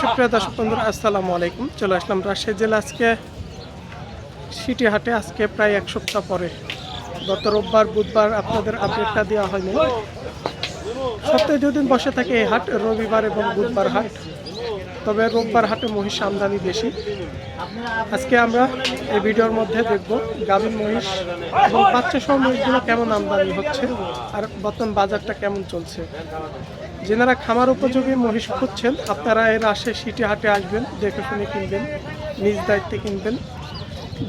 সুপ্রিয় দর্শক বন্ধুরা, আসসালামু আলাইকুম। চলে আসলাম রাজশাহী জেলা আজকে সিটি হাটে আজকে প্রায় এক সপ্তাহ পরে। গত রোববার, বুধবার আপনাদের আপডেটটা দেওয়া হয়নি। সপ্তাহে দুদিন বসে থাকে এই হাট, রবিবার এবং বুধবার হাট। তবে রোববার হাটে মহিষ আমদানি বেশি। আজকে আমরা এই ভিডিওর মধ্যে দেখব গাভীর মহিষ এবং বাচ্চা সহ মহিষগুলো কেমন আমদানি হচ্ছে আর বর্তমান বাজারটা কেমন চলছে। যেনারা খামার উপযোগী মহিষ খুঁজছেন, আপনারা এর আসে সিটি হাটে আসবেন, দেখে শুনে কিনবেন, নিজ দায়িত্বে কিনবেন,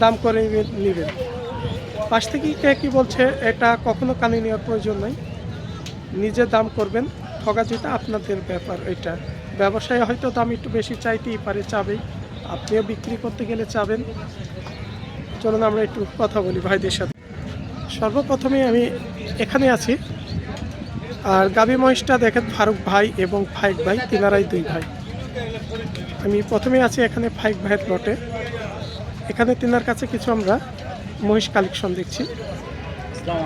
দাম করে নেবেন পাশ থেকে কে কী বলছে, এটা কখনো কানে নেওয়ার প্রয়োজন নাই। নিজে দাম করবেন ঠকা যেটা আপনাদের ব্যাপার এটা। ব্যবসায় হয়তো দাম একটু বেশি চাইতেই পারে, চাবেই। আপনিও বিক্রি করতে গেলে চাবেন। চলুন আমরা একটু কথা বলি ভাইদের সাথে। সর্বপ্রথমে আমি এখানে আছি আর গাবি মহিষটা দেখেন ফারুক ভাই এবং ফাইক ভাই তিনারাই দুই ভাই। আমি প্রথমে আছি এখানে ফাইক ভাইয়ের প্লটে এখানে তিনার কাছে কিছু আমরা মহিষ কালেকশন দেখছি।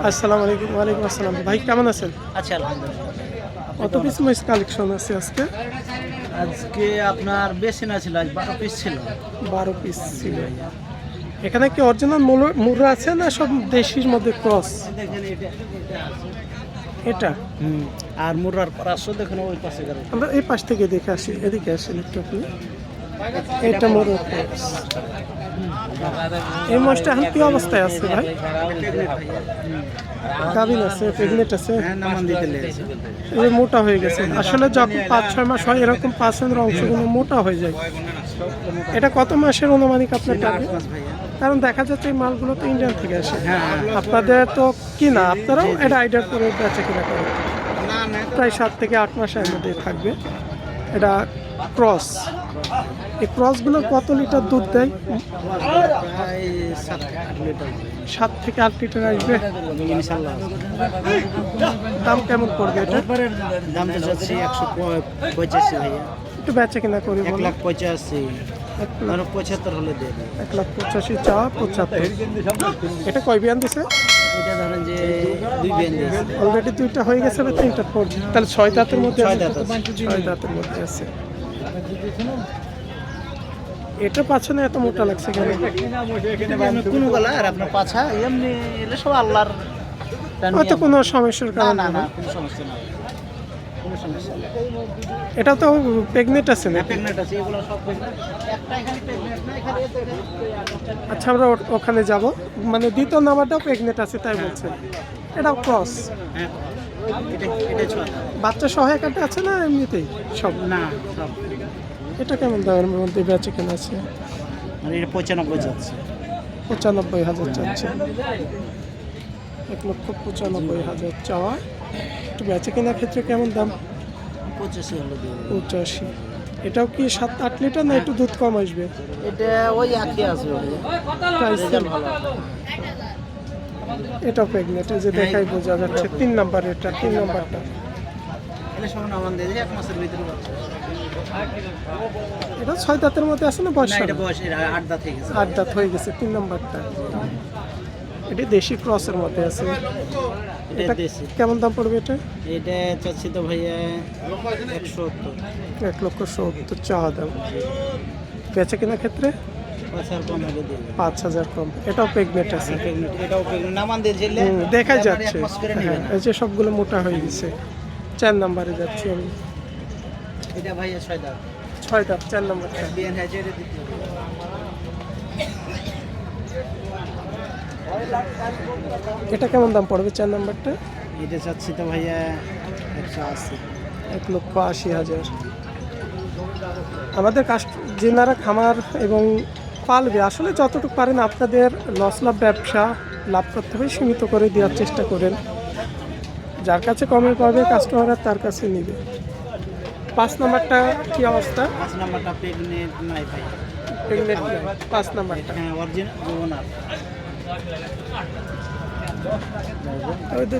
আসসালামু আলাইকুম ওয়ালাইকুম আসসালাম। ভাই কেমন আছেন? আচ্ছা আলহামদুলিল্লাহ। কত পিস মহিষ কালেকশন আছে আজকে? আজকে আপনার বেশি না ছিল আজ বারো পিস ছিল। বারো পিস ছিল। এখানে কি অরিজিনাল মুরা আছে না সব দেশির মধ্যে ক্রস দেখেন এটা এটা? হুম। আর মুরার পাঁচশো দেখেন ওই পাশে গেল। আমরা এই পাশ থেকে দেখে আসি এদিকে আসেন একটু আপনি। এটা মোর এই মাছটা এখন কি অবস্থায় আছে ভাই? গাভিন আছে প্রেগনেন্ট আছে? হ্যাঁ এই মোটা হয়ে গেছে। আসলে যখন পাঁচ ছয় মাস হয় এরকম পার্সেন্টের অংশগুলো মোটা হয়ে যায়। এটা কত মাসের অনুমানিক আপনার ভাইয়া। কারণ দেখা যাচ্ছে এই মালগুলো তো ইন্ডিয়ান থেকে আসে। আপনাদের তো কিনা আপনারাও এটা আইডিয়া করে বেচে কিনা করেন। না প্রায় সাত থেকে আট মাসের মধ্যে থাকবে। এটা ক্রস এই ক্রসগুলো কত লিটার দুধ দেয়? সাত থেকে আট লিটার আসবে। দাম কেমন পড়বে এটা? দাম একশো পঁচাশি একটু বেচে কিনা করি এক লাখ পঁচাশি। পঁচাত্তর হলে দিয়ে এক লাখ পঁচাশি চা পঁচাত্তর। এটা কয় বিয়ান দিছে? এটা ধরেন যে দুই বিয়ান দিয়েছে। অলরেডি দুইটা হয়ে গেছে বা তিনটা? পড়বে তাহলে ছয় দাঁতের মধ্যে ছয়? দাঁত ছয় দাঁতের মধ্যে আছে। এটা পাছনে এত মোটা লাগছে কেন? কোন গলা আর আপনার পাছা এমনি এলে সব আল্লাহর হয়তো কোনো সমস্যার কারণে না না। কোনো সমস্যা না কোনো সমস্যা নেই। এটা তো প্রেগনেন্ট আছে না প্রেগনেন্ট আছে এগুলো সব pregnant। একটা এখানে প্রেগনেন্ট না এখানে আচ্ছা আমরা ওখানে যাব। মানে দ্বিতীয় নাম্বারটাও প্রেগনেন্ট আছে তাই বলছেন এটাও ক্রস। হ্যাঁ এটা এটা ছোট বাচ্চা সহায়কাটা আছে না এমনিতেই সব? না সব। এটা কেমন দামের মধ্যে বেচে কেনা আছে? মানে এটা পঁচানব্বই যাচ্ছে। পঁচানব্বই হাজার চাচ্ছে। এক লক্ষ পঁচানব্বই হাজার চাওয়া। একটু বেচে কেনার ক্ষেত্রে কেমন দাম? পঁচাশি হলে। পঁচাশি। এটাও কি সাত আট লিটার না একটু দুধ কম আসবে? এটা ওই একই আসবে এটাও প্রেগনেন্ট যে দেখাই বোঝা যাচ্ছে। তিন নাম্বার এটা তিন নাম্বারটা। এটা ছয় দাঁতের মধ্যে আছে না বয়স আট দাঁত হয়ে গেছে। আট দাঁত হয়ে গেছে তিন নাম্বারটা। এটি দেশি ক্রসের মধ্যে আছে। এটা দেশি। কেমন দাম পড়বে এটা? এটা চাচ্ছি তো ভাইয়া একশো এক লক্ষ সত্তর চাওয়া দাম। বেচে কেনার ক্ষেত্রে? পাঁচ হাজার কম এটাও প্রেগনেন্ট আছে। দেখাই এটা যাচ্ছে। হ্যাঁ নেবেন এই যে সবগুলো মোটা হয়ে গেছে। চার নাম্বারে যাচ্ছি আমি। এটা ভাইয়া ছয় দাঁত। চার নাম্বারটা বিয়ান হ্যাঁ এটা কেমন দাম পড়বে চার নাম্বারটা? এটা চাচ্ছি তো ভাইয়া একশো আশি। এক লক্ষ আশি হাজার। আমাদের কাস্ট যেনারা খামার এবং পালবে আসলে যতটুকু পারেন আপনাদের লস লাভ ব্যবসা লাভ করতে হবে সীমিত করে দেওয়ার চেষ্টা করেন। যার কাছে কমে পাবে কাস্টমাররা তার কাছে নিবে। পাঁচ নাম্বারটা কি অবস্থা? পাঁচ নাম্বারটা প্রেগনেন্ট নাই ভাই প্রেগনেন্ট পাঁচ নাম্বারটা। হ্যাঁ অরিজিনাল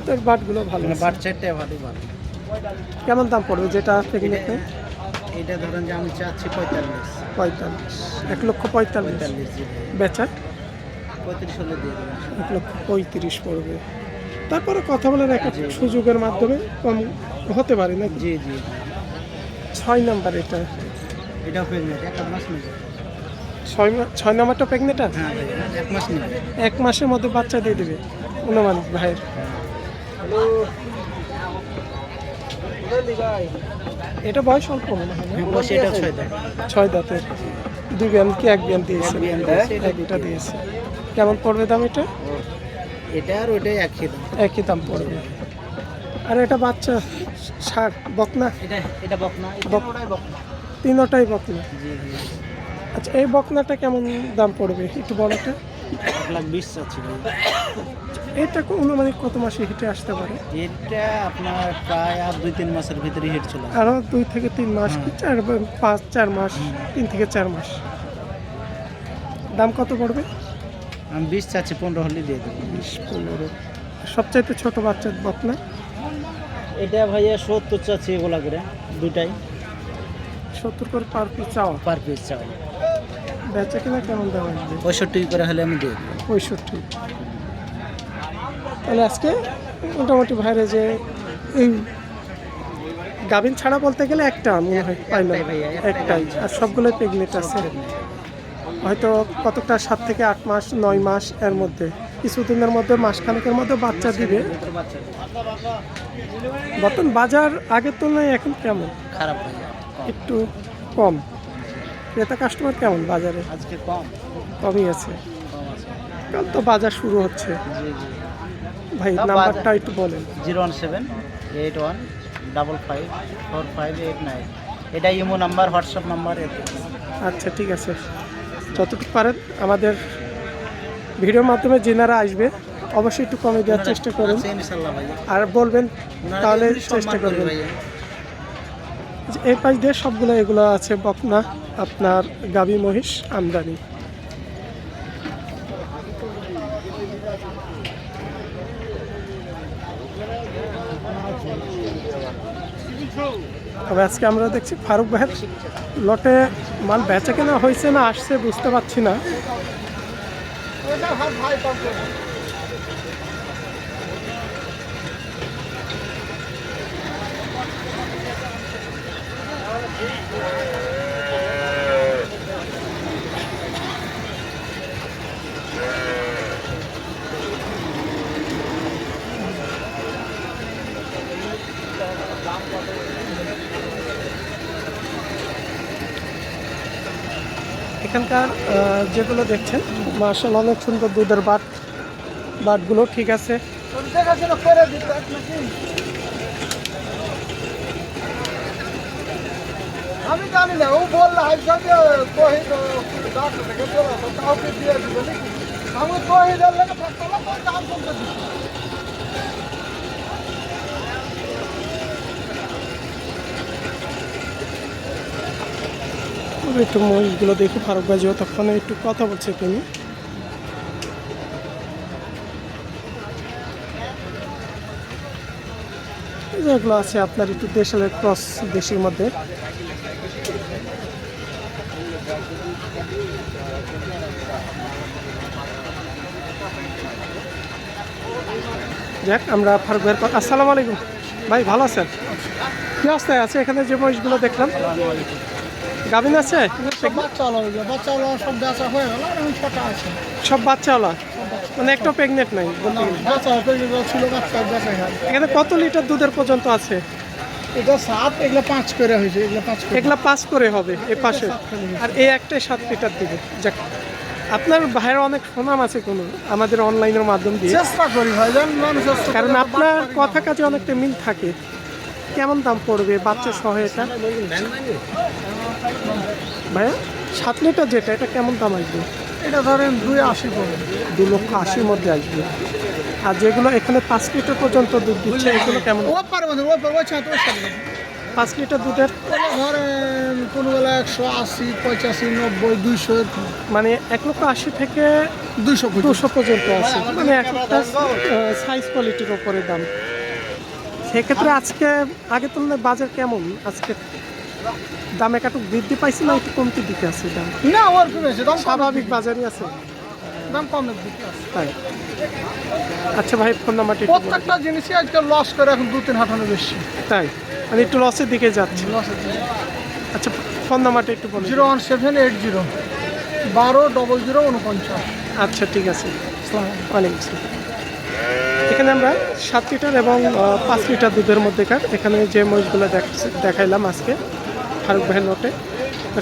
তোর বাটগুলো ভালো বাট চারটে ভালো ভালো কেমন দাম পড়বে যেটা প্রেগনেন্ট এটা এটা ধরেন যে আমি চাচ্ছি পঁয়তাল্লিশ। পঁয়তাল্লিশ। এক লক্ষ পঁয়তাল্লিশ। পঁয়তাল্লিশ জি বেচা? পঁয়ত্রিশ হলে দিয়ে এক লক্ষ পঁয়ত্রিশ পড়বে। তারপরে কথা বলার একটা সুযোগের মাধ্যমে কম হতে পারে না জি জি ছয় নাম্বার এটা। প্রেগনেন্ট একটা মাস ছয় ছয় নম্বরটা প্রেগনেন্টার হ্যাঁ এক মাস এক মাসের মধ্যে বাচ্চা দিয়ে দেবে অনুমান ভাইয়ের। এটা বয়স অল্প মনে হয় এটা ছয় দাঁতের। দুই বিয়ান কি এক বিয়ান দিয়েছে? একটা দিয়েছে। কেমন পড়বে দাম এটা? এটা আর ওইটাই একই দাম। একই দাম পড়বে। আর এটা বাচ্চা ষাট বকনা? এটা এটা বকনা। বকনা। তিনোটাই বকনা। জি জি। আচ্ছা এই বকনাটা কেমন দাম পড়বে? একটু বড়টা এক লাখ বিশ চাচ্ছি এটা অনুমানিক কত মাসে হেঁটে আসতে পারে? এটা আপনার প্রায় আর দুই তিন মাসের ভিতরে হিট ছিল আরও দুই থেকে তিন মাস কি চার পাঁচ চার মাস তিন থেকে চার মাস। দাম কত পড়বে? আমি বিশ চাচ্ছি পনেরো হলে দিয়ে দেবো। বিশ পনেরো। সবচাইতে ছোট বাচ্চার বকনা? এটা ভাইয়া সত্তর চাচ্ছি এগুলা করে দুটাই সত্তর করে পার পিস চাওয়া। পার পিস চাই বেচা কিনা কেমন দাম আসবে? পঁয়ষট্টি করে হলে আমি দিয়ে পঁয়ষট্টি। তাহলে আজকে মোটামুটি ভাইরে যে এই গাভিন ছাড়া বলতে গেলে একটা মনে হয় ভাইয়া, একটাই একটাই। আর সবগুলোই প্রেগনেন্ট আছে। হয়তো কতটা সাত থেকে আট মাস নয় মাস এর মধ্যে। কিছুদিনের মধ্যে মাসখানেকের মধ্যে বাচ্চা দিবে। বর্তমান বাজার আগের তুলনায় এখন কেমন? খারাপ একটু কম। ক্রেতা কাস্টমার কেমন বাজারে? আজকে কম। কমই আছে। কাল তো বাজার শুরু হচ্ছে। ভাই নাম্বারটা একটু বলেন। Zero one seven eight one double five four five eight nine. এটা ইমো নাম্বার হোয়াটসঅ্যাপ নাম্বার আচ্ছা ঠিক আছে। যতটুকু পারেন আমাদের ভিডিওর মাধ্যমে যেনারা আসবে অবশ্যই একটু কমে দেওয়ার চেষ্টা করুন। আর বলবেন তাহলে চেষ্টা করবেন। এই পাশ দিয়ে সবগুলো এগুলো আছে বকনা, আপনার গাবি মহিষ, আমদানি। তবে আজকে আমরা দেখছি ফারুক ভাইয়ের লটে মাল বেচা কেনা হয়েছে না আসছে বুঝতে পারছি না। এখানকার যেগুলো দেখছেন মার্শাল অনেক সুন্দর দুধের বাট, বাটগুলো, ঠিক আছে। আমি জানি না, ও বলল আমি কহি দিলে থাকতাম কমতে একটু মহিষগুলো দেখি, ফারুক ভাই তখন একটু কথা বলছে তিনি যেগুলো আছে আপনার একটু দেশের ক্রস দেশের মধ্যে। যাক, আমরা ফারুক ভাইয়ের আসসালামু আলাইকুম। ভাই, ভালো আছেন? কি অবস্থায় আছে? এখানে যে মহিষগুলো দেখলাম। গাভিন আছে? সব বাচ্চা হলো বাচ্চা হলো সব বেচা হয়ে গেল আর এখন ছটা সব বাচ্চাওয়ালা? মানে একটা প্রেগনেন্ট নাই? এখানে কত লিটার দুধের পর্যন্ত আছে? এটা সাত এগুলো পাঁচ করে হয়েছে এগুলো পাঁচ করে। এগুলা করে হবে এ পাশে। আর এই একটাই সাত লিটার দিবে যাক আপনার ভাইয়ের অনেক সুনাম আছে কোনো আমাদের অনলাইনের মাধ্যম দিয়ে। চেষ্টা করি কারণ আপনার। কথা কাজে অনেকটা মিল থাকে। কেমন দাম পড়বে বাচ্চা সহ এটা? ভাইয়া সাত লিটার যেটা এটা কেমন দাম আসবে? এটা ধরেন দুই আশি পড়বে দু লক্ষ আশির মধ্যে আসবে। আর যেগুলো এখানে পাঁচ লিটার পর্যন্ত দুধ দিচ্ছে এগুলো কেমন? ও পারবে ও পারবে পাঁচ লিটার দুধের? ধরেন কোনো বেলা একশো আশি পঁচাশি নব্বই দুইশো মানে এক লক্ষ আশি থেকে দুশো দুশো পর্যন্ত আছে। মানে এক একটা সাইজ কোয়ালিটির ওপরে দাম। সেক্ষেত্রে আজকে আগে তুলনায় বাজার কেমন আজকে? দাম একটু বৃদ্ধি পাইছে না একটু কমতি দিকে আছে দাম। না ওর কমেছে দাম স্বাভাবিক বাজারই আছে। দাম কমের দিকে আছে। তাই। আচ্ছা ভাই ফোন নাম্বারটি প্রত্যেকটা জিনিসই আজকাল লস করে এখন দু তিন হাটানো বেশি। তাই। আমি একটু লসের দিকে যাচ্ছি। লসের দিকে। আচ্ছা ফোন নাম্বারটি একটু বলুন zero one seven eight zero বারো ডবল জিরো উনপঞ্চাশ আচ্ছা ঠিক আছে। ওয়ালাইকুম আসসালাম। এখানে আমরা সাত লিটার এবং পাঁচ লিটার দুধের মধ্যেকার এখানে যে মহিষগুলো দেখাইলাম আজকে ফারুক ভাইয়ের নোটে।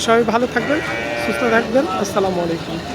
সবাই ভালো থাকবেন সুস্থ থাকবেন। আসসালামু আলাইকুম।